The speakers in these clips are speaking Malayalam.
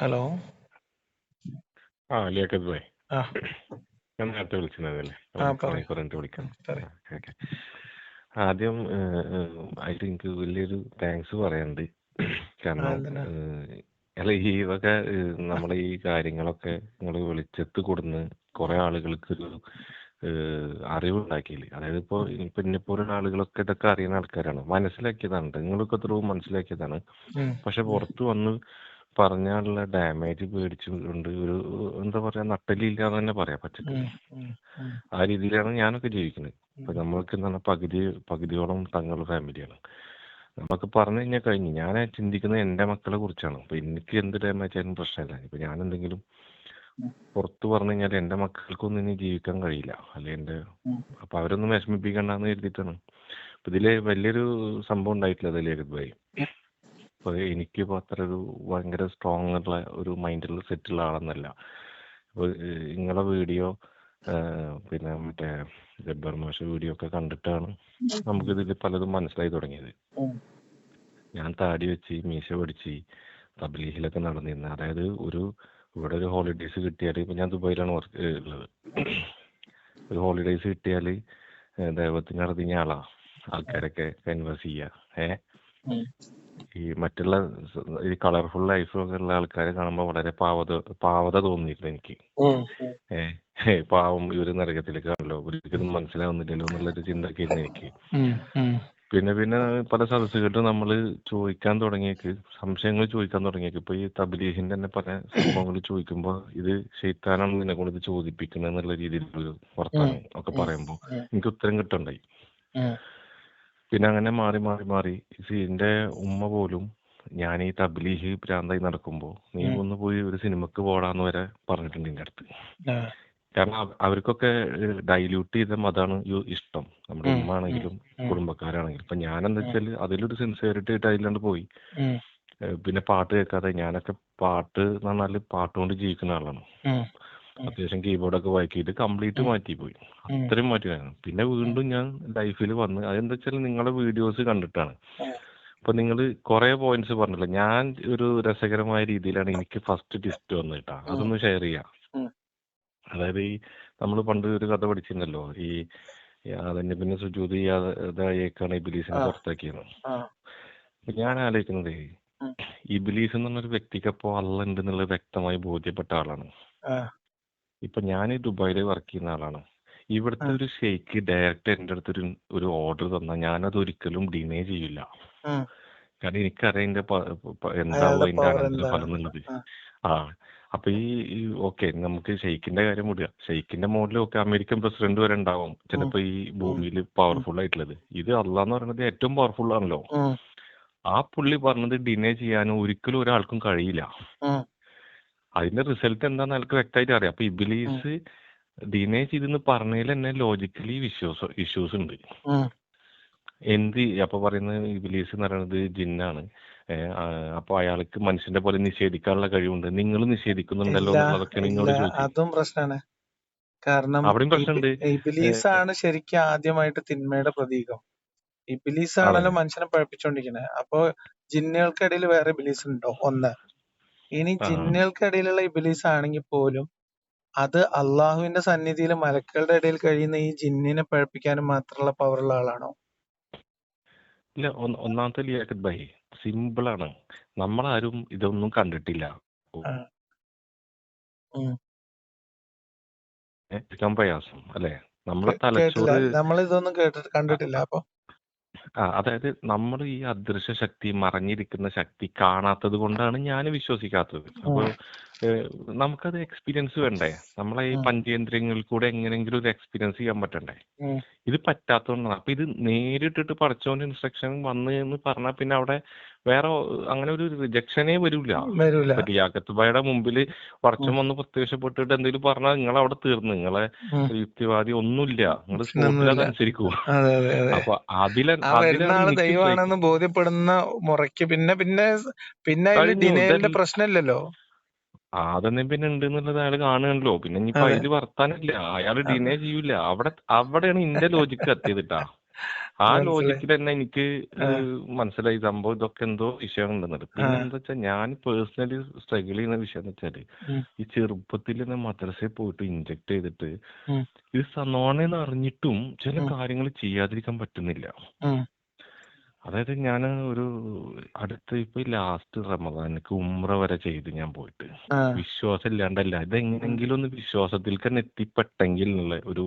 ഹലോ. ആ ലിയാഖത്ത് ഭായ്. ഞാൻ നേരത്തെ വിളിച്ചിരുന്നതല്ലേ. വിളിക്കാം. ആദ്യം ഐ എനിക്ക് വലിയൊരു താങ്ക്സ് പറയാനുണ്ട്. കാരണം അല്ല ഈ വക നമ്മളെ ഈ കാര്യങ്ങളൊക്കെ നിങ്ങൾ വെളിച്ചത്ത് കൊടുന്ന് കുറെ ആളുകൾക്ക് ഒരു അറിവുണ്ടാക്കിയില്ലേ? അതായത് ഇപ്പോ ഇപ്പൊ എന്നെപ്പോലുള്ള ആളുകളൊക്കെ ഇതൊക്കെ അറിയുന്ന ആൾക്കാരാണ്. മനസ്സിലാക്കിയതാണ്. നിങ്ങളൊക്കെ ത്രൂ മനസ്സിലാക്കിയതാണ്. പക്ഷെ പുറത്ത് വന്ന് പറഞ്ഞാലുള്ള ഡാമേജ് പേടിച്ചുകൊണ്ട് ഒരു എന്താ പറയാ നട്ടലില്ല എന്ന് തന്നെ പറയാം പച്ചക്ക്. ഉം, ഉം, ഉം, ആ രീതിയിലാണ് ഞാനൊക്കെ ജീവിക്കുന്നത്. ഇപ്പൊ നമ്മൾക്ക് എന്താണ് പകുതി പകുതിയോളം തങ്ങളുടെ ഫാമിലിയാണ് നമുക്ക് പറഞ്ഞു കഴിഞ്ഞാൽ കഴിഞ്ഞു. ഞാൻ ചിന്തിക്കുന്നത് എന്റെ മക്കളെ കുറിച്ചാണ്. അപ്പൊ എനിക്ക് എന്ത് ഡാമേജ് ആയാലും പ്രശ്നമില്ല. ഇപ്പൊ ഞാൻ എന്തെങ്കിലും പുറത്തു പറഞ്ഞു കഴിഞ്ഞാൽ എന്റെ മക്കൾക്കൊന്നും ഇനി ജീവിക്കാൻ കഴിയില്ല. അല്ലെ എന്റെ ഉം. അപ്പൊ അവരൊന്നും വിഷമിപ്പിക്കണ്ടെന്ന് കരുതിയിട്ടാണ്. ഇതിൽ വലിയൊരു സംഭവം ഉണ്ടായിട്ടില്ല ലേഖത് ഭായി അപ്പൊ എനിക്കിപ്പോ അത്ര ഒരു ഭയങ്കര സ്ട്രോങ് ആയിട്ടുള്ള ഒരു മൈൻഡിൽ സെറ്റുള്ള ആണെന്നല്ല അപ്പൊ ഏഹ് നിങ്ങളെ വീഡിയോ പിന്നെ മറ്റേ ജബ്ബർ മാഷ വീഡിയോ ഒക്കെ കണ്ടിട്ടാണ് നമുക്ക് ഇതിൽ പലതും മനസ്സിലായി തുടങ്ങിയത്. ഞാൻ താടി വെച്ച് മീശ പഠിച്ച് തബ്ലീഹിലൊക്കെ നടന്നിരുന്ന. അതായത് ഒരു ഇവിടെ ഒരു ഹോളിഡേയ്സ് കിട്ടിയാൽ ഇപ്പൊ ഞാൻ ദുബായിലാണ് വർക്ക് ഉള്ളത്. ഒരു ഹോളിഡേയ്സ് കിട്ടിയാൽ ദൈവത്തിന് അറിഞ്ഞ ആളാ. ആൾക്കാരൊക്കെ കൻവേഴ്സ് ചെയ്യുക ഏഹ്. ഈ മറ്റുള്ള ഈ കളർഫുൾ ലൈഫൊക്കെ ഉള്ള ആൾക്കാരെ കാണുമ്പോൾ വളരെ പാവത പാവത തോന്നിയിരുന്നു എനിക്ക്. ഏഹ് പാവം ഇവർ നരകത്തിലേക്കാണല്ലോ ഒരിക്കലും മനസ്സിലാവുന്നില്ലല്ലോ എന്നുള്ളൊരു ചിന്തയൊക്കെ ആയിരുന്നു എനിക്ക്. പിന്നെ പിന്നെ പല സദസ്സുകളിലും നമ്മൾ ചോദിക്കാൻ തുടങ്ങിയേക്ക് സംശയങ്ങൾ ചോദിക്കാൻ തുടങ്ങിയേക്ക് ഇപ്പൊ ഈ തബ്ലീഹിന്റെ തന്നെ പല സംഭവങ്ങൾ ചോദിക്കുമ്പോൾ ഇത് ശൈത്താനാണ് നിന്നെ കൊണ്ട് ഇത് ചോദിപ്പിക്കുന്നത് എന്നുള്ള രീതിയിലൊരു വർത്തമാനം ഒക്കെ പറയുമ്പോൾ എനിക്ക് ഉത്തരം കിട്ടണ്ടായി. പിന്നെ അങ്ങനെ മാറി മാറി മാറി. എന്റെ ഉമ്മ പോലും ഞാൻ ഈ തബ്ലീഹ് ഭ്രാന്തായി നടക്കുമ്പോ നീ ഒന്ന് പോയി ഒരു സിനിമക്ക് പോടാന്ന് വരെ പറഞ്ഞിട്ടുണ്ട് എന്റെ അടുത്ത്. കാരണം അവർക്കൊക്കെ ഡൈല്യൂട്ട് ചെയ്ത മതാണ് ഇഷ്ടം. നമ്മുടെ ഉമ്മ ആണെങ്കിലും കുടുംബക്കാരാണെങ്കിലും. ഇപ്പൊ ഞാൻ എന്താ വെച്ചാൽ അതിലൊരു സിൻസിയറിറ്റി ആയിട്ട് അതിലാണ്ട് പോയി പിന്നെ പാട്ട് കേൾക്കാതെ ഞാനൊക്കെ പാട്ട് എന്ന് പറഞ്ഞാൽ പാട്ടുകൊണ്ട് ജീവിക്കുന്ന ആളാണ്. അത്യാവശ്യം കീബോർഡൊക്കെ വായിക്കിയിട്ട് കംപ്ലീറ്റ് മാറ്റി പോയി ഉം. അത്രയും മാറ്റിയാണ് പിന്നെ വീണ്ടും ഞാൻ ലൈഫിൽ വന്ന് അതെന്താ വെച്ചാൽ നിങ്ങളുടെ വീഡിയോസ് കണ്ടിട്ടാണ്. അപ്പൊ നിങ്ങൾ കുറെ പോയിന്റ്സ് പറഞ്ഞല്ലോ? ഞാൻ ഒരു രസകരമായ രീതിയിലാണ് എനിക്ക് ഫസ്റ്റ് ടിസ്റ്റ് വന്നത് കേട്ടോ അതൊന്ന് ഷെയർ ചെയ്യാം. അതായത് ഈ നമ്മൾ പണ്ട് ഒരു കഥ പഠിച്ചിരുന്നല്ലോ. ഈ അതന്നെ പിന്നെ സുജൂതി ഇതായേക്കാണ് ഇബിലീസിനെ. പുറത്താക്കിയത്. ഞാൻ ആലോചിക്കുന്നത്. ഇബിലീസ് എന്ന് പറഞ്ഞൊരു വ്യക്തിക്ക് അപ്പോ അള്ള ഉണ്ട് എന്നുള്ളത് വ്യക്തമായി ബോധ്യപ്പെട്ട ആളാണ്. ഇപ്പൊ ഞാൻ ദുബായിൽ വർക്ക് ചെയ്യുന്ന ആളാണ്. ഇവിടുത്തെ ഒരു ഷെയ്ക്ക് ഡയറക്റ്റ് എന്റെ അടുത്ത് ഒരു ഓർഡർ തന്നാൽ അത് ഒരിക്കലും ഡിനേ ചെയ്യില്ല. കാരണം എനിക്കറിയാം പ- എന്താവും അതിന്റെ അനന്തര? ഫലം എന്നുള്ളത് ആ. അപ്പൊ ഈ ഓക്കെ നമുക്ക് ഷെയ്ക്കിന്റെ കാര്യം വിടുക. ഷെയ്ക്കിന്റെ മോഡൽ ഒക്കെ അമേരിക്കൻ പ്രസിഡന്റ് വരെ ഉണ്ടാവും. ചിലപ്പോ ഈ ഭൂമിയിൽ പവർഫുൾ ആയിട്ടുള്ളത്. ഇത് അള്ളാന്ന് പറയുന്നത് ഏറ്റവും പവർഫുൾ ആണല്ലോ. ആ. പുള്ളി പറഞ്ഞത് ഡിനേ ചെയ്യാനോ ഒരിക്കലും ഒരാൾക്കും കഴിയില്ല. അതിന്റെ റിസൾട്ട് എന്താന്ന് എനിക്ക് വ്യക്തമായിട്ട് അറിയാം. അപ്പൊ ഇബിലീസ് ഡിനേ ചെയ്തെന്ന് പറഞ്ഞതിൽ തന്നെ ലോജിക്കലി വിശ്വാസം ഇഷ്യൂസ് ഉണ്ട്. എന്ത് അപ്പൊ പറയുന്നത് ഇബിലീസ് എന്ന് പറയുന്നത് ജിന്നാണ് അപ്പൊ അയാൾക്ക് മനുഷ്യന്റെ പോലെ നിഷേധിക്കാനുള്ള കഴിവുണ്ട്. നിങ്ങൾ നിഷേധിക്കുന്നുണ്ടല്ലോ അതൊക്കെ നിങ്ങളോട് അതും പ്രശ്നമാണ് കാരണം അവിടെയും പ്രശ്നമുണ്ട്. ഇബിലീസ് ആണ് ശരിക്കും ആദ്യമായിട്ട് തിന്മയുടെ പ്രതീകം. ഇബിലീസ് ആണല്ലോ മനുഷ്യനെ പഴപ്പിച്ചോണ്ടിരിക്കുന്നത് അപ്പൊ ജിന്നുകൾക്കിടയിൽ വേറെ ഇബിലീസ് ഉണ്ടോ? ഒന്ന്. ഇനി ജിന്നുകൾക്കിടയിലുള്ള ഇബിലീസ് ആണെങ്കിൽ പോലും അത് അള്ളാഹുവിന്റെ സന്നിധിയിൽ മലക്കളുടെ ഇടയിൽ കഴിയുന്ന ഈ ജിന്നിനെ പഴപ്പിക്കാനും മാത്രമുള്ള പവറുള്ള ആളാണോ? ഇല്ല ഒന്ന് ഒന്നാമത്തെ ലിയാഖത്ത് ഭായി സിമ്പിൾ ആണ് നമ്മളാരും ഇതൊന്നും കണ്ടിട്ടില്ല. പ്രയാസം അല്ലെ? നമ്മളെ തലച്ചോറ് നമ്മൾ ഇതൊന്നും കേട്ടിട്ട് കണ്ടിട്ടില്ല അപ്പൊ ആ അതായത് നമ്മൾ ഈ അദൃശ്യ ശക്തി മറഞ്ഞിരിക്കുന്ന ശക്തി കാണാത്തത് കൊണ്ടാണ് ഞാൻ വിശ്വസിക്കാത്തത് അപ്പൊ. നമുക്കത് എക്സ്പീരിയൻസ് വേണ്ടേ? നമ്മളെ ഈ. പഞ്ചേന്ദ്രിയങ്ങളിൽ കൂടെ എങ്ങനെയെങ്കിലും ഒരു എക്സ്പീരിയൻസ് ചെയ്യാൻ പറ്റണ്ടേ? ഇത് പറ്റാത്തതുകൊണ്ടാണ്. അപ്പൊ ഇത് നേരിട്ടിട്ട് പഠിച്ചോണ്ട് ഇൻസ്ട്രക്ഷൻ വന്ന് എന്ന് പറഞ്ഞാൽ പിന്നെ അവിടെ വേറെ അങ്ങനെ ഒരു റിജക്ഷനേ വരൂല. വരൂല. ഇപ്പൊ ലിയാഖത്ത് ബായുടെ മുമ്പിൽ വർഷം. വന്ന് പ്രത്യക്ഷപ്പെട്ടിട്ട് എന്തെങ്കിലും പറഞ്ഞാൽ നിങ്ങൾ അവിടെ തീർന്നു. നിങ്ങളെ യുക്തിവാദി ഒന്നുമില്ല. നിങ്ങൾ സ്കൂളിലത് അതെ അപ്പൊ അതിലെ ദൈവമാണെന്ന് ബോധ്യപ്പെടുന്ന മുറയ്ക്ക് പിന്നെ പിന്നെ പിന്നെ പ്രശ്നമില്ലല്ലോ. അതൊന്നും പിന്നെ ഉണ്ട് എന്നുള്ളത് അയാൾ കാണുകയാണല്ലോ പിന്നെ ഇനിയിപ്പോ അതെ അതിൽ വർത്താനില്ല അയാൾ അതെ ഡിനേ ചെയ്യൂല അവിടെ അവിടെയാണ് ഇന്റെ ലോജിക്ക് എത്തിയതിട്ടാ ആ മനസ്സിലായി. ലോജിക്കിൽ തന്നെ എനിക്ക് ആ. ഏഹ് മനസ്സിലായി സംഭവം ഇതൊക്കെ എന്തോ വിഷയം ഉണ്ടെന്നത് പിന്നെ എന്താ വെച്ചാൽ ഞാൻ പേഴ്സണലി സ്ട്രഗിൾ ചെയ്യുന്ന വിഷയം എന്ന് വെച്ചാൽ ഉം. ഈ ചെറുപ്പത്തിൽ തന്നെ മദ്രസയിൽ പോയിട്ട് ഇഞ്ചക്ട് ചെയ്തിട്ട് ഉം. ഇത് സനോണെന്ന് അറിഞ്ഞിട്ടും ചില ഉം. കാര്യങ്ങൾ ചെയ്യാതിരിക്കാൻ പറ്റുന്നില്ല ഉം. അതായത് ഞാൻ ഒരു അടുത്ത ഇപ്പൊ ലാസ്റ്റ് റമദാനിക്ക് ഉംറ വരെ ചെയ്ത് ഞാൻ പോയിട്ട്. ആ. വിശ്വാസം ഇല്ലാണ്ടല്ല ഇതെങ്ങനെങ്കിലും ഒന്ന് വിശ്വാസത്തിൽ തന്നെ എത്തിപ്പെട്ടെങ്കിൽ എന്നുള്ള ഒരു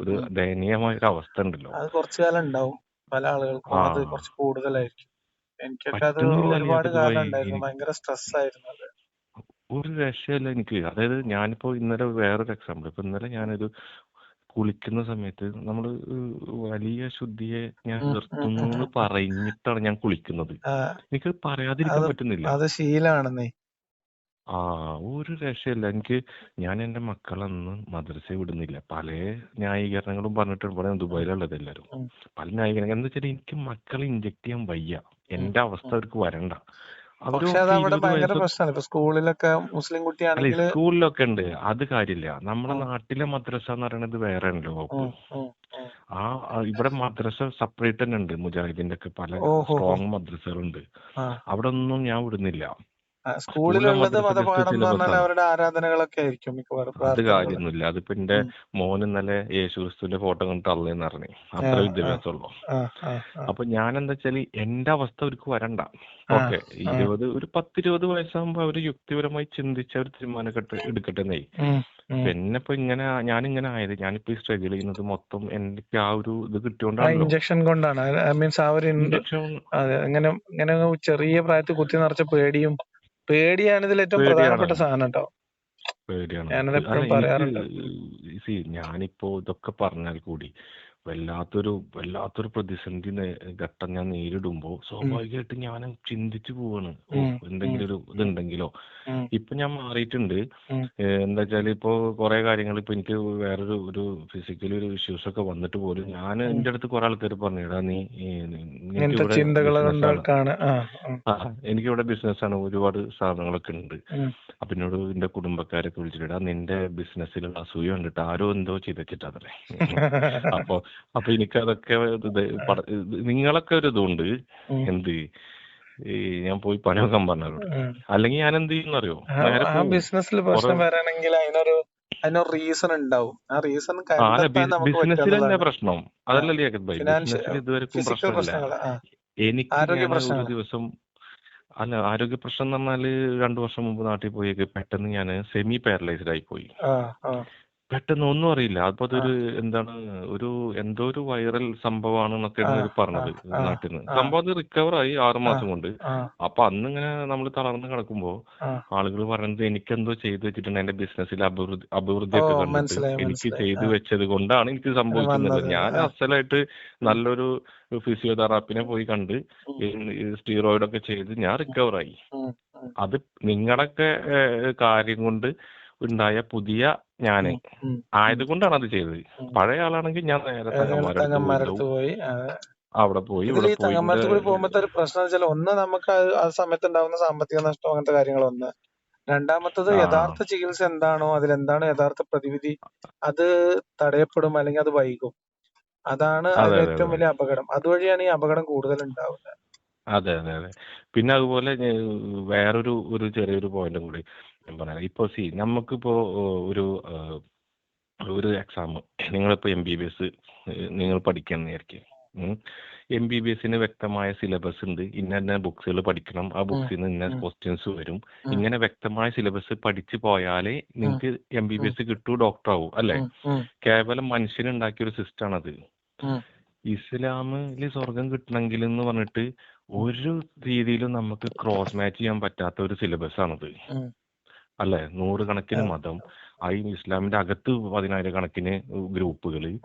ഒരു. ദയനീയമായ ഒരു അവസ്ഥ ഉണ്ടല്ലോ. അത് കുറച്ചു കാലം ഉണ്ടാവും പല ആളുകൾക്കും. അത് ആ. കുറച്ച് കൂടുതലായിരിക്കും. എനിക്കൊക്കെ അത് പറ്റുന്നില്ല ഒരുപാട് കാലം ഭായി ഉണ്ടായിരുന്നു. എനിക്ക് ഭയങ്കര സ്ട്രെസ് ആയിരുന്നു അത്. ഒരു രക്ഷയില്ല എനിക്ക്. അതായത് ഞാനിപ്പോ ഇന്നലെ വേറൊരു എക്സാമ്പിൾ ഇപ്പൊ ഇന്നലെ ഞാനൊരു കുളിക്കുന്ന സമയത്ത് നമ്മൾ വലിയ ശുദ്ധിയെ ഞാൻ നിർത്തുന്നു എന്ന് പറഞ്ഞിട്ടാണ് ഞാൻ കുളിക്കുന്നത്. എനിക്ക് പറയാതിരിക്കാൻ പറ്റുന്നില്ല. അത് ശീലാണെന്നേ. ആ ഒരു രക്ഷയില്ല. എനിക്ക് ഞാൻ എന്റെ മക്കളന്ന് മദ്രസ വിടുന്നില്ല. പല ന്യായീകരണങ്ങളും പറഞ്ഞിട്ട് ഇവിടെ ദുബായിലുള്ളത് എല്ലാരും പല ന്യായീകരണങ്ങൾ എന്താ വെച്ചാൽ എനിക്ക് മക്കളെ ഇഞ്ചക്ട് ചെയ്യാൻ വയ്യ. എന്റെ അവസ്ഥ അവർക്ക് വരണ്ട. പക്ഷെ അവരൊക്കെ അത് അവിടെ ഭയങ്കര പ്രശ്നമാണ്. ഇപ്പൊ സ്കൂളിലൊക്കെ മുസ്ലിം കുട്ടിയാണെങ്കിൽ സ്കൂളിലൊക്കെ ഉണ്ട്. അത് കാര്യമില്ല. നമ്മുടെ നാട്ടിലെ മദ്രസ എന്ന് പറയുന്നത് വേറെ ആണല്ലോ. ആ ഇവിടെ മദ്രസ സെപ്പറേറ്റ് തന്നെ ഉണ്ട് മുജാഹിദിന്റെ ഒക്കെ പല സ്ട്രോങ് മദ്രസകളുണ്ട്. അവിടെ ഒന്നും ഞാൻ വിടുന്നില്ല. സ്കൂളിലുള്ളത് മതപാഠം പറഞ്ഞാൽ അവരുടെ ആരാധനകളൊക്കെ ആയിരിക്കും മിക്കവാറും അത് കാര്യമൊന്നുമില്ല അതിപ്പോ എന്റെ. മോൻ ഇന്നലെ യേശുക്രിസ്തുവിന്റെ ഫോട്ടോ കണ്ടിട്ട് അള്ളേന്ന് പറഞ്ഞു. അത്ര വിദ്യാഭ്യാസമുള്ളൂ. അപ്പൊ ഞാൻ എന്താ വെച്ചാൽ എന്റെ അവസ്ഥ അവർക്ക് വരണ്ട. ഓക്കേ. ഇരുപത് ഒരു പത്തിരുപത് വയസ്സാകുമ്പോ അവർ യുക്തിപരമായി ചിന്തിച്ച് അവർ തീരുമാനക്കെട്ട് എടുക്കട്ടെ എന്നേ. പിന്നെ ഇപ്പൊ ഇങ്ങനെ ഞാനിങ്ങനെ ആയത്. ഞാനിപ്പോ ഈ സ്ട്രഗിൾ ചെയ്യുന്നത് മൊത്തം എനിക്ക് ആ ഒരു ഇത് കിട്ടിയോണ്ടാണ് ഇഞ്ചക്ഷൻ കൊണ്ടാണ്. മീൻസ് ആ ഒരു ഇഞ്ചക്ഷൻ ഇങ്ങനെ ഇങ്ങനെ ചെറിയ പ്രായത്തിൽ കുത്തി നിറച്ച പേടിയും പേടിയാണ് ഇതിൽ ഏറ്റവും പ്രധാനപ്പെട്ട സാധനം കേട്ടോ പേടിയാണ്. ഞാനിപ്പോ ഇതൊക്കെ പറഞ്ഞാൽ കൂടി വല്ലാത്തൊരു വല്ലാത്തൊരു പ്രതിസന്ധി നേ- ഘട്ടം ഞാൻ നേരിടുമ്പോ ഉം, സ്വാഭാവികമായിട്ട് ഞാൻ ചിന്തിച്ചു പോവാണ്. ഓ ഉം, ഉം, എന്തെങ്കിലും ഒരു ഇതുണ്ടെങ്കിലോ? ഉം, ഇപ്പൊ ഞാൻ മാറിയിട്ടുണ്ട്. ഉം, ഏഹ് എന്താ വെച്ചാൽ ഇപ്പോ കുറെ കാര്യങ്ങൾ ഇപ്പൊ എനിക്ക് വേറൊരു ഒരു ഫിസിക്കലി ഒരു ഇഷ്യൂസ് ഒക്കെ വന്നിട്ട് പോലും ഞാൻ ഉം. എന്റെ അടുത്ത് കുറെ ആൾക്കാർ പറഞ്ഞിടാ നീ നിനക്ക് ഇങ്ങനത്തെ ഇവിടെ ചിന്തകൾ ബിസിനസ് ആണ്. ഉണ്ടാക്കാണ് ആ ആ, ആ എനിക്കിവിടെ ബിസിനസ് ആണ് ഒരുപാട് സാധനങ്ങളൊക്കെ ഉണ്ട്. ഉം. അപ്പൊ എന്നോട് എന്റെ കുടുംബക്കാരൊക്കെ വിളിച്ചിട്ടാ നിന്റെ ബിസിനസ്സിലുള്ള അസൂയ കണ്ടിട്ട് ആരോ എന്തോ ചെയ്തിട്ടാത്രേ അപ്പൊ അപ്പൊ എനിക്കതൊക്കെ നിങ്ങളൊക്കെ ഒരു ഇതുണ്ട്. എന്ത്? ഈ ഞാൻ പോയി പണി നോക്കാൻ പറഞ്ഞവരോട് അല്ലെങ്കിൽ ഞാൻ എന്ത് ചെയ്യുന്നറിയോ? ബിസിനസ്സിൽ തന്നെ പ്രശ്നം വരാണെങ്കിൽ അതിനൊരു അതിനൊരു റീസൺ ഉണ്ടാവും. ആ റീസൺ ബിസിനസ്സിലല്ല പ്രശ്നം? അതല്ല ബിസിനസ്സിൽ ഇതുവരെക്കും പ്രശ്നമില്ല. എനിക്ക് ഒരു ദിവസം അല്ല ആരോഗ്യ പ്രശ്നം എന്ന് പറഞ്ഞാൽ രണ്ടു വർഷം മുമ്പ് നാട്ടിൽ പോയി പെട്ടെന്ന് ഞാൻ സെമി പാരലൈസ്ഡ് ആയി പോയി. പെട്ടെന്ന് ഒന്നും അറിയില്ല. അപ്പൊ അതൊരു എന്താണ് ഒരു എന്തോ ഒരു വൈറൽ സംഭവമാണ് എന്നൊക്കെയാണ് പറഞ്ഞത് നാട്ടിൽ നിന്ന് സംഭവം അത് റിക്കവർ ആയി ആറ് മാസം കൊണ്ട്. അപ്പൊ അന്ന് ഇങ്ങനെ നമ്മൾ തളർന്ന് കിടക്കുമ്പോ ആളുകൾ പറയുന്നത് എനിക്കെന്തോ ചെയ്തു വെച്ചിട്ടുണ്ട്. എന്റെ ബിസിനസ്സിൽ അഭിവൃദ്ധി അഭിവൃദ്ധിയൊക്കെ കണ്ടിട്ട് എനിക്ക് ചെയ്തു വെച്ചത് കൊണ്ടാണ് എനിക്ക് സംഭവിക്കുന്നത് ഞാൻ അസലായിട്ട് നല്ലൊരു ഫിസിയോതെറാപ്പിനെ പോയി കണ്ട് സ്റ്റീറോയിഡ് ഒക്കെ ചെയ്ത് ഞാൻ റിക്കവർ ആയി അത് നിങ്ങളൊക്കെ കാര്യം കൊണ്ട് ഉണ്ടായ പുതിയ ഞാൻ. ആയതുകൊണ്ടാണ് അത് ചെയ്തത്. പഴയ ആളാണെങ്കിൽ ഞാൻ നേരെ തങ്ങന്മാരടുത്ത് പോയി. അവിടെ പോയി ഇവിടെ തങ്ങന്മാരത്ത് കൂടി പോകുമ്പോഴത്തെ ഒരു പ്രശ്നം വെച്ചാൽ ഒന്ന് നമുക്ക് ആ സമയത്ത് ഉണ്ടാകുന്ന സാമ്പത്തിക നഷ്ടം അങ്ങനത്തെ കാര്യങ്ങൾ ഒന്ന് രണ്ടാമത്തത് യഥാർത്ഥ ചികിത്സ എന്താണോ അതിൽ എന്താണ് യഥാർത്ഥ പ്രതിവിധി അത് തടയപ്പെടും അല്ലെങ്കിൽ അത് വൈകും. അതാണ് അതിന് ഏറ്റവും വലിയ അപകടം. അതുവഴിയാണ് ഈ അപകടം കൂടുതൽ ഉണ്ടാവുന്നത് അതെ അതെ അതെ. പിന്നെ അതുപോലെ വേറൊരു ഒരു ചെറിയൊരു പോയിന്റും കൂടി. പറയാം ഇപ്പൊ സി നമുക്കിപ്പോ ഏഹ്, ഒരു ഒരു എക്സാം നിങ്ങളിപ്പോ എം ബി ബി എസ് നിങ്ങൾ പഠിക്കണം വിചാരിക്കും എം ബി ബി എസിന് വ്യക്തമായ സിലബസ് ഉണ്ട്. ഇന്ന ഇന്ന ബുക്സുകൾ പഠിക്കണം. ആ ബുക്സിൽ നിന്ന് ഇന്ന ക്വസ്റ്റ്യൻസ് വരും. ഇങ്ങനെ വ്യക്തമായ സിലബസ് പഠിച്ചു പോയാലേ നിങ്ങൾക്ക് എം ബി ബി എസ് കിട്ടൂ ഡോക്ടർ ആവും അല്ലെ? കേവലം മനുഷ്യനുണ്ടാക്കിയ ഒരു സിസ്റ്റം ആണത്. ഇസ്ലാമിൽ സ്വർഗം കിട്ടണമെങ്കിൽ എന്ന് പറഞ്ഞിട്ട് ഒരു രീതിയിലും നമുക്ക് ക്രോസ് മാച്ച് ചെയ്യാൻ പറ്റാത്ത ഒരു സിലബസ് ആണത്. അല്ലെ? നൂറുകണക്കിന് കണക്കിന് മതം. ഐ ഈ ഇസ്ലാമിന്റെ അകത്ത് പതിനായിരക്കണക്കിന് ഗ്രൂപ്പുകൾ.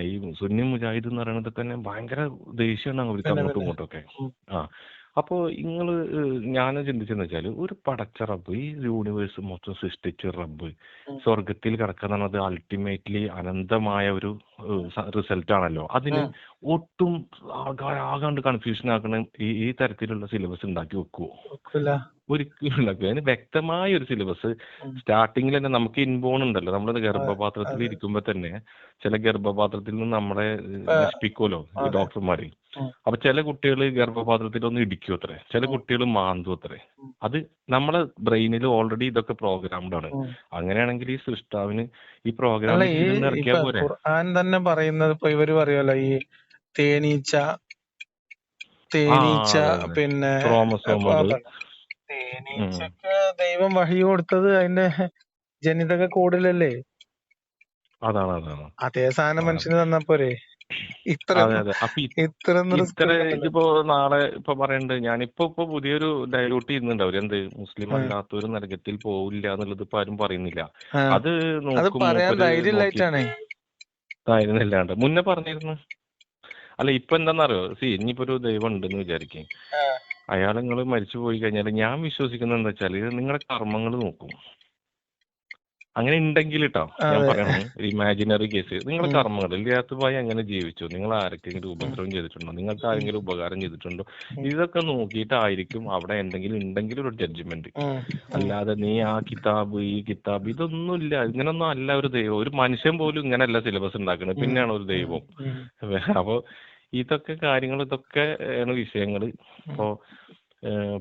ഈ സുന്നി മുജാഹിദ് എന്ന് പറയുന്നത് തന്നെ ഭയങ്കര ദേഷ്യമാണ് അവർക്ക് അങ്ങോട്ടും ഇങ്ങോട്ടൊക്കെ. ആ. അപ്പോ നിങ്ങൾ ഞാൻ ചിന്തിച്ചെന്ന് വെച്ചാൽ ഒരു പടച്ച റബ്ബ് ഈ യൂണിവേഴ്സ് മൊത്തം സൃഷ്ടിച്ച റബ്ബ്. സ്വർഗത്തിൽ കിടക്കുന്നത് അൾട്ടിമേറ്റ്ലി അനന്തമായ ഒരു റിസൾട്ട് ആണല്ലോ. അതിന് ഒട്ടും ആകാ- ആകാണ്ട് കൺഫ്യൂഷൻ ആക്കണ ഈ ഈ തരത്തിലുള്ള സിലബസ് ഉണ്ടാക്കി വെക്കുവോ? ഒരിക്കലും അതിന് വ്യക്തമായ ഒരു സിലബസ്. സ്റ്റാർട്ടിങ്ങിൽ തന്നെ നമുക്ക് ഇൻബോൺ ഉണ്ടല്ലോ നമ്മൾ ഗർഭപാത്രത്തിൽ. ഇരിക്കുമ്പോ തന്നെ ചില ഗർഭപാത്രത്തിൽ നിന്ന് നമ്മളെ നശിപ്പിക്കുമല്ലോ ഈ ഡോക്ടർമാര്. അപ്പൊ ചില കുട്ടികൾ ഗർഭപാത്രത്തിൽ ഒന്ന് ഇടിക്കും അത്രേ ചില. കുട്ടികൾ മാന്തു അത്രേ അത് നമ്മളെ ബ്രെയിനിൽ ഓൾറെഡി ഇതൊക്കെ പ്രോഗ്രാംഡ് ആണ് അങ്ങനെയാണെങ്കിൽ ഈ സൃഷ്ടാവിന് ഈ പ്രോഗ്രാം ഇറക്കിയാൽ പോരെ ഖുർആൻ തന്നെ പറയുന്നത് ഇപ്പൊ ഇവർ പറയുമല്ലോ ഈ തേനീച്ച തേനീച്ച. പിന്നെ ക്രോമസോമുകൾ. തേനീച്ചക്ക് ദൈവം വഴി കൊടുത്തത് അതിന്റെ ജനിതക കോഡിലല്ലേ? അതാണ് അതാണ് അതേ സാധനം. മനുഷ്യന് തന്നപ്പോരെ ഇത്ര ഇത്ര ഇതിപ്പോ നാളെ ഇപ്പൊ പറയണ്ട് ഞാനിപ്പോ ഇപ്പൊ പുതിയൊരു ഡയലൂട്ട് ചെയ്യുന്നുണ്ട് അവരെന്ത് മുസ്ലിം. അല്ലാത്തൊരു നരകത്തിൽ പോവില്ല എന്നുള്ളത് ഇപ്പൊ ആരും പറയുന്നില്ല. അത് ധൈര്യമില്ലാണ്ട് മുന്നേ പറഞ്ഞിരുന്നു. അല്ല ഇപ്പൊ എന്താണെന്നറിയോ സി ഇനിയിപ്പോ ഒരു ദൈവം ഉണ്ടെന്ന് വിചാരിക്കും. അയാൾ നിങ്ങൾ മരിച്ചു പോയി കഴിഞ്ഞാൽ ഞാൻ വിശ്വസിക്കുന്നത് എന്താ വെച്ചാൽ ഇത് നിങ്ങളുടെ കർമ്മങ്ങൾ നോക്കും. അങ്ങനെ ഉണ്ടെങ്കിൽ കേട്ടോ ഞാൻ. പറയണം ഇമാജിനറി കേസ് നിങ്ങളുടെ കർമ്മങ്ങൾ ഇല്ലാത്തതായി അങ്ങനെ ജീവിച്ചു? നിങ്ങൾ ആർക്കെങ്കിലും ഉപദ്രവം ചെയ്തിട്ടുണ്ടോ? നിങ്ങൾക്ക് ആരെങ്കിലും ഉപകാരം ചെയ്തിട്ടുണ്ടോ. ഇതൊക്കെ നോക്കിയിട്ടായിരിക്കും അവിടെ എന്തെങ്കിലും ഉണ്ടെങ്കിൽ ഒരു ജഡ്ജ്മെന്റ്. അല്ലാതെ നീ ആ കിതാബ് ഈ കിതാബ് ഇതൊന്നും ഇല്ല ഇങ്ങനൊന്നും അല്ല ഒരു ദൈവം. ഒരു മനുഷ്യൻ പോലും ഇങ്ങനെയല്ല സിലബസ് ഉണ്ടാക്കുന്നത് പിന്നെയാണ് ഒരു ദൈവം. അപ്പോ ഇതൊക്കെ കാര്യങ്ങൾ ഇതൊക്കെ ആണ് വിഷയങ്ങൾ അപ്പോ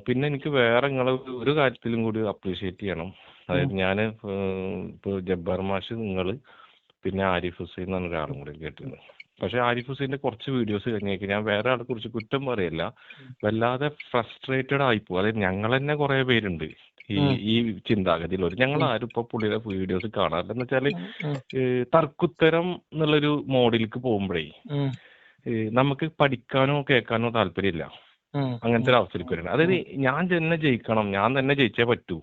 പിന്നെ എനിക്ക് വേറെ നിങ്ങളെ ഒരു കാര്യത്തിലും കൂടി അപ്രീഷിയേറ്റ് ചെയ്യണം. അതായത് ഞാൻ ഇപ്പൊ ജബ്ബാർ മാഷ് നിങ്ങൾ പിന്നെ ആരിഫ് ഹുസൈൻ എന്ന് പറഞ്ഞ ഒരാളും കൂടി കേട്ടിരുന്നു പക്ഷെ ആരിഫ് ഹുസൈന്റെ കുറച്ച് വീഡിയോസ് കഴിഞ്ഞേക്ക് ഞാൻ വേറെ ആളെ കുറിച്ച് കുറ്റം പറയല്ല. വല്ലാതെ ഫ്രസ്ട്രേറ്റഡ് ആയിപ്പോ അതായത് ഞങ്ങൾ തന്നെ കുറെ പേരുണ്ട്. ഈ. ഈ ചിന്താഗതിയിലൊരു ഞങ്ങൾ ആരും ഇപ്പൊ പുള്ളിയുടെ വീഡിയോസ് കാണാറില്ല. എന്ന് വെച്ചാൽ തർക്കുത്തരം എന്നുള്ളൊരു മോഡിലേക്ക് പോകുമ്പോഴേ നമുക്ക് പഠിക്കാനോ കേൾക്കാനോ താല്പര്യമില്ല. അങ്ങനത്തെ ഒരു അവസ്ഥയിലേക്ക് വരുന്നത് അതായത് ഞാൻ തന്നെ ജയിക്കണം ഞാൻ തന്നെ ജയിച്ചേ പറ്റൂ.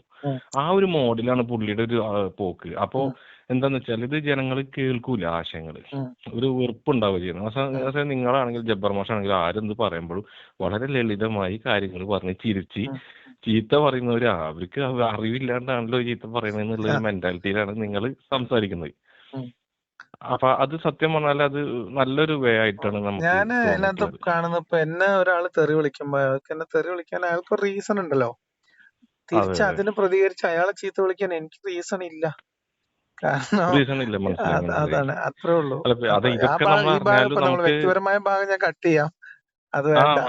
ആ ഒരു മോഡലാണ് പുള്ളിയുടെ ഒരു പോക്ക്. അപ്പോ. എന്താന്ന് വെച്ചാൽ ഇത് ജനങ്ങൾ കേൾക്കൂല ആശയങ്ങൾ. ഒരു വെറുപ്പുണ്ടാവുക ചെയ്യുന്നത്. നിങ്ങളാണെങ്കിൽ ജബ്ബർ മാഷാണെങ്കിൽ ആരെന്ത് പറയുമ്പോഴും വളരെ ലളിതമായി കാര്യങ്ങൾ പറഞ്ഞ് ചിരിച്ച്. ചീത്ത പറയുന്നവര്. അവർക്ക് അവ- അറിവില്ലാണ്ടാണല്ലോ ചീത്ത പറയുന്നത് എന്നുള്ള മെന്റാലിറ്റിയിലാണ് നിങ്ങൾ സംസാരിക്കുന്നത്. അപ്പൊ അത് സത്യം പറഞ്ഞാൽ അത് നല്ലൊരു വേ ആയിട്ടാണ് നമുക്ക് ഞാൻ അതിനകത്ത് തോന്നിയിട്ടുള്ളത്. കാണുന്ന ഇപ്പൊ എന്നെ ഒരാൾ തെറി വിളിക്കുമ്പോ അയാൾക്ക് എന്നെ തെറി വിളിക്കാൻ അയാൾക്ക് റീസൺ ഉണ്ടല്ലോ. തിരിച്ച് അതെ, അതെ. അതിന് പ്രതികരിച്ച് അയാളെ ചീത്ത വിളിക്കാൻ എനിക്ക് റീസൺ ഇല്ല. കാരണം അതാണ് അത്രേ ഉള്ളൂ. വ്യക്തിപരമായ ഭാഗം ഞാൻ കട്ട് ചെയ്യാം. അത് വേണ്ട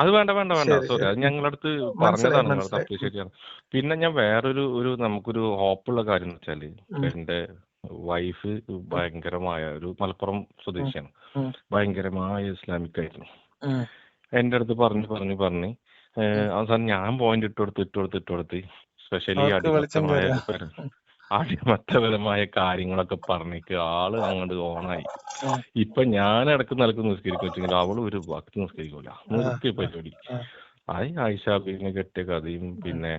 അത് വേണ്ട വേണ്ട വേണ്ട. സോറി അത് ഞങ്ങളടുത്ത് മനസ്സിലായി പറഞ്ഞതാണ് നിങ്ങളടുത്ത് ശരിയാണ് അപ്രീഷിയേറ്റ് ചെയ്യണം പിന്നെ ഞാൻ വേറൊരു ഒരു നമുക്കൊരു ഹോപ്പുള്ള കാര്യം എന്ന് വെച്ചാൽ എന്റെ വൈഫ് ഭയങ്കരമായ ഒരു മലപ്പുറം സ്വദേശിയാണ്. ഭയങ്കരമായ ഇസ്ലാമിക് ആയിരുന്നു. എന്റെ അടുത്ത് പറഞ്ഞു പറഞ്ഞു പറഞ്ഞ് അവസാനം ഞാൻ പോയിന്റ് ഇട്ട് കൊടുത്ത് ഇട്ട് കൊടുത്ത് ഇട്ട് കൊടുത്ത് സ്പെഷ്യലി അടിമത്തമായ അടിമത്തപരമായ കാര്യങ്ങളൊക്കെ പറഞ്ഞിട്ട് ആൾ അങ്ങോട്ട് ഓണായി. ഇപ്പൊ ഞാൻ ഇടയ്ക്ക് നിലയ്ക്ക് നിസ്കരിക്കും. വെച്ചെങ്കിൽ അവൾ ഒരു ഭക്തി നിസ്കരിക്കൂല. നിർത്തിയ പരിപാടി ആ. അത് ആയിഷ ബീവിനെ കെട്ടിയ കഥയും പിന്നെ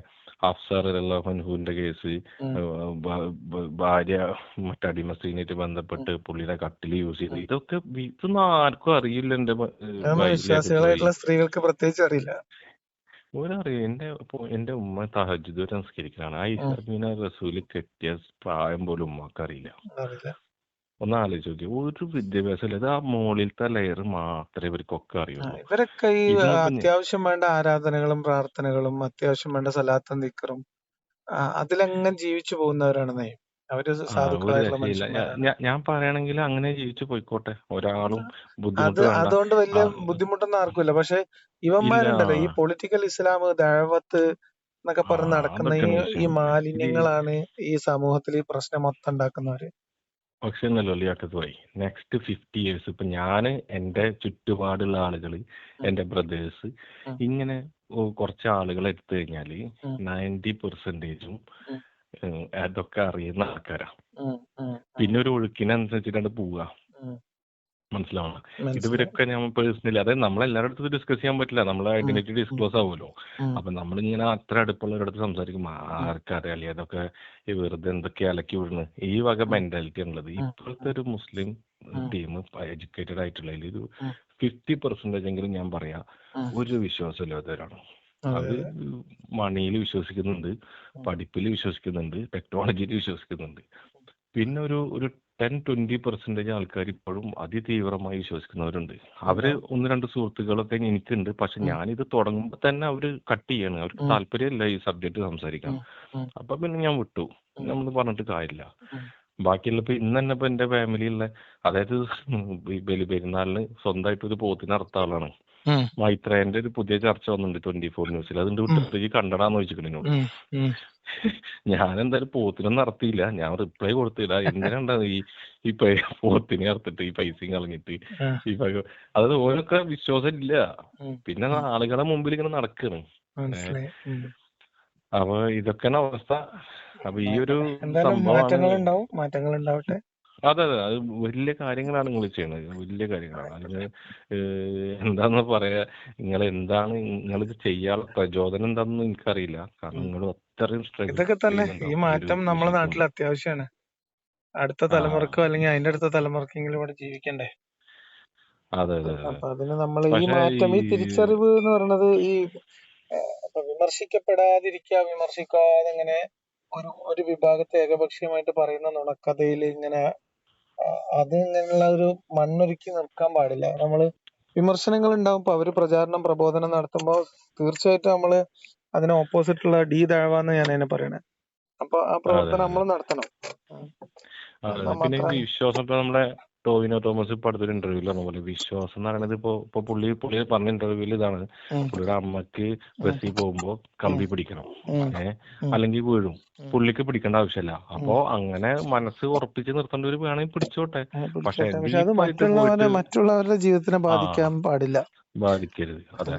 അഫ്സർ ഹൻഹുവിന്റെ കേസ് ഏഹ് ഭ- ഭ- ഭാര്യ മറ്റേ അടിമ സ്ത്രീനായിട്ട് ബന്ധപ്പെട്ട് പുള്ളിയുടെ കട്ടിൽ യൂസ് ചെയ്ത്. ഇതൊക്കെ വി- ഇതൊന്നും ആർക്കും അറിയില്ല എന്റെ ബ- ഏഹ് അതൊന്നും ബൈബിളിലേക്ക് വിശ്വാസികളായിട്ടുള്ള സ്ത്രീകൾക്ക് പ്രത്യേകിച്ച് അറിയില്ല. ഒരറിയാം എന്റെ ഇപ്പൊ എന്റെ ഉമ്മ തഹജ്ജുദ് വരെ നിസ്കരിക്കലാണ്. ആയിഷ ഉം. റസൂൽ കെട്ടിയ പ്രായം പോലും ഉമ്മക്ക് അറിയില്ല. അറിയില്ല. ഒന്ന് ആലോചിച്ച് നോക്കി. ഒരു വിദ്യാഭ്യാസം ഇല്ല ഇത് ആ മുകളിലത്തെ ലെയർ മാത്രമേ ഇവർക്കൊക്കെ അറിയുള്ളൂ. ഇവരൊക്കെ ഈ അത്യാവശ്യം വേണ്ട ആരാധനകളും പ്രാർത്ഥനകളും അത്യാവശ്യം വേണ്ട സലാത്തും നിക്കറും അതിലങ്ങനെ ജീവിച്ചു പോകുന്നവരാണെന്നേ. അവർ ഞാൻ പറയണെങ്കിൽ അങ്ങനെ ജീവിച്ചു പോയിക്കോട്ടെ. ഒരാളും അത് അതുകൊണ്ട് വലിയ ബുദ്ധിമുട്ടൊന്നും ആർക്കുമില്ല. പക്ഷെ ഇവന്മാരുണ്ടല്ലോ ഈ പൊളിറ്റിക്കൽ ഇസ്ലാം ദഴവത്ത് എന്നൊക്കെ പറഞ്ഞ് നടക്കുന്ന ഈ മാലിന്യങ്ങളാണ് ഈ സമൂഹത്തിൽ ഈ പ്രശ്നം മൊത്തം ഉണ്ടാക്കുന്നവര്. പക്ഷെ എന്നല്ലോ ലിയാക്കത്ത് പോയി നെക്സ്റ്റ് ഫിഫ്റ്റി ഇയേഴ്സ് ഇപ്പൊ ഞാൻ എന്റെ ചുറ്റുപാടുള്ള ആളുകൾ. എന്റെ ബ്രദേഴ്സ് ഇങ്ങനെ ഓ, കുറച്ച് ആളുകളെ എടുത്തു കഴിഞ്ഞാൽ. നയന്റി പെർസെന്റേജും. അതൊക്കെ അറിയുന്ന ആൾക്കാരാ പിന്നെ ഒരു ഒഴുക്കിനനുസരിച്ചിട്ടാണ് പോവുക. മനസ്സിലാവണം ഇത് ഇതുവരൊക്കെ ഞാൻ പേഴ്സണലി അതായത് നമ്മളെല്ലാവരുടെ അടുത്ത് ഡിസ്കസ് ചെയ്യാൻ പറ്റില്ല. നമ്മളെ ഐഡന്റിറ്റി ഡിസ്ക്ലോസ് ആവുമല്ലോ. അപ്പൊ നമ്മളിങ്ങനെ അത്ര അടുപ്പുള്ളവരടുത്ത് സംസാരിക്കും ആർക്കറിയാലേ അതൊക്കെ ഈ വെറുതെ എന്തൊക്കെ അലക്കി വിടുന്നു? ഈ വക മെന്റാലിറ്റി ഉള്ളത് ഇപ്പോഴത്തെ ഒരു മുസ്ലിം ടീം എഡ്യൂക്കേറ്റഡ് ആയിട്ടുള്ളതിൽ ഒരു ഫിഫ്റ്റി പെർസെന്റേജ് എങ്കിലും ഞാൻ പറയാ ഒരു വിശ്വാസമില്ലാത്തവരാണ്. ഇല്ലാത്തവരാണ് അത് മണിയിൽ വിശ്വസിക്കുന്നുണ്ട് പഠിപ്പിൽ വിശ്വസിക്കുന്നുണ്ട് ടെക്നോളജിയിൽ വിശ്വസിക്കുന്നുണ്ട്. പിന്നെ ഒരു ഒരു ടെൻ ട്വന്റി പെർസെന്റേജ് ആൾക്കാർ ഇപ്പോഴും അതിതീവ്രമായി വിശ്വസിക്കുന്നവരുണ്ട്. അവർ ഒന്ന് രണ്ട് സുഹൃത്തുക്കളൊക്കെ എനിക്കുണ്ട്. പക്ഷെ ഞാൻ ഞാനിത് തുടങ്ങുമ്പോ തന്നെ അവർ കട്ട് ചെയ്യാണ്. അവർക്ക്. താല്പര്യമില്ല ഈ സബ്ജക്ട് സംസാരിക്കാൻ. അപ്പൊ പിന്നെ ഞാൻ വിട്ടു. നമ്മൾ പറഞ്ഞിട്ട് കാര്യമില്ല. ബാക്കിയുള്ള ഇപ്പൊ ഇന്ന് തന്നെ ഇപ്പൊ എന്റെ ഫാമിലിയിലുള്ള അതായത് ബലി പെരുന്നാളിന് സ്വന്തമായിട്ട് ഒരു പോത്തിനെ അറുത്ത ആളാണ്. മൈത്രേന്റെ ഒരു പുതിയ ചർച്ച വന്നിട്ടുണ്ട് ട്വന്റി ഫോർ ന്യൂസിൽ. അതിന്റെ ഈ കണ്ടടാന്ന് ചോദിച്ചിട്ടുണ്ട് എന്നോട്. ഞാൻ എന്തായാലും പോത്തിനൊന്നും നടത്തിയില്ല. ഞാൻ റിപ്ലൈ കൊടുത്തില്ല. എന്തിനാണ്ടാ ഈ ഈ പോത്തിനെ അറുത്തിട്ട് ഈ പൈസയും കളഞ്ഞിട്ട്. ഈ അതായത് ഓനൊക്കെ വിശ്വാസം ഇല്ല. പിന്നെ ആളുകളെ മുമ്പിൽ ഇങ്ങനെ നടക്കാണ്. അപ്പൊ ഇതൊക്കെയാണ് അവസ്ഥ. അപ്പൊ ഈ ഒരു സംഭവം മാറ്റങ്ങൾ ഉണ്ടാവും മാറ്റങ്ങൾ ഉണ്ടാവട്ടെ അതെ അതെ. അത് വലിയ കാര്യങ്ങളാണ് നിങ്ങൾ ചെയ്യുന്നത്. വലിയ കാര്യങ്ങളാണ്. അതിന് എന്താന്ന് പറയാ നിങ്ങൾ എന്താണ് നിങ്ങൾക്ക് ചെയ്യാനുള്ള പ്രചോദനം എന്താണെന്ന് എനിക്കറിയില്ല കാരണം നിങ്ങൾ അത്രയും ഇതൊക്കെ തന്നെ ഈ മാറ്റം നമ്മുടെ നാട്ടിൽ അത്യാവശ്യമാണ് അടുത്ത തലമുറക്കോ അല്ലെങ്കിൽ അതിന്റെ അടുത്ത തലമുറക്കെങ്കിലും ഇവിടെ ജീവിക്കണ്ടേ? അതെ അതെ അപ്പൊ അതിന് നമ്മൾ ഈ മാറ്റം ഈ തിരിച്ചറിവ് എന്ന് പറയുന്നത് ഈ വിമർശിക്കപ്പെടാതിരിക്ക വിമർശിക്കപ്പെടാതിരിക്കുക വിമർശിക്കാതെ ഇങ്ങനെ ഒരു ഒരു വിഭാഗത്തെ ഏകപക്ഷീയമായിട്ട് പറയുന്ന നുണക്കഥയിൽ ഇങ്ങനെ അത് ഇങ്ങനെയുള്ള ഒരു മണ്ണൊരുക്കി നിൽക്കാൻ പാടില്ല. നമ്മൾ വിമർശനങ്ങൾ ഉണ്ടാവുമ്പോ അവർ പ്രചാരണം പ്രബോധനം നടത്തുമ്പോൾ തീർച്ചയായിട്ടും നമ്മൾ അതിന് ഓപ്പോസിറ്റ് ഉള്ള ഡി താഴ്വാന്ന് ഞാൻ അതിനെ പറയണേ. അപ്പൊ ആ പ്രവർത്തനം നമ്മൾ നടത്തണം. പിന്നെ വിശ്വാസം ഇപ്പൊ നമ്മുടെ ടോവിനോ തോമസ് ഇപ്പൊ അടുത്തൊരു ഇന്റർവ്യൂൽ പറഞ്ഞ പോലെ വിശ്വാസം എന്ന് പറയുന്നത് ഇപ്പൊ ഇപ്പൊ പുള്ളി പുള്ളി പറഞ്ഞ ഇന്റർവ്യൂൽ ഇതാണ്. പുള്ളിയുടെ അമ്മയ്ക്ക്. ബസ്സിൽ പോകുമ്പോ. കമ്പി പിടിക്കണം. ഏ? ഏഹ്. അല്ലെങ്കിൽ വീഴും. പുള്ളിക്ക് പിടിക്കേണ്ട ആവശ്യമില്ല. അപ്പോ അങ്ങനെ മനസ്സ് ഉറപ്പിച്ച് നിർത്തേണ്ടവര് വേണമെങ്കിൽ പിടിച്ചോട്ടെ. പക്ഷെ മറ്റുള്ളവരുടെ ജീവിതത്തിനെ ബാധിക്കാൻ പാടില്ല. ബാധിക്കരുത്. അതെ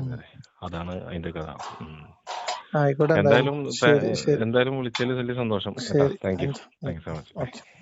അതാണ് അതിന്റെ കഥ. എന്തായാലും എന്തായാലും വിളിച്ചതിൽ വലിയ സന്തോഷം. Thank you. Thank you so much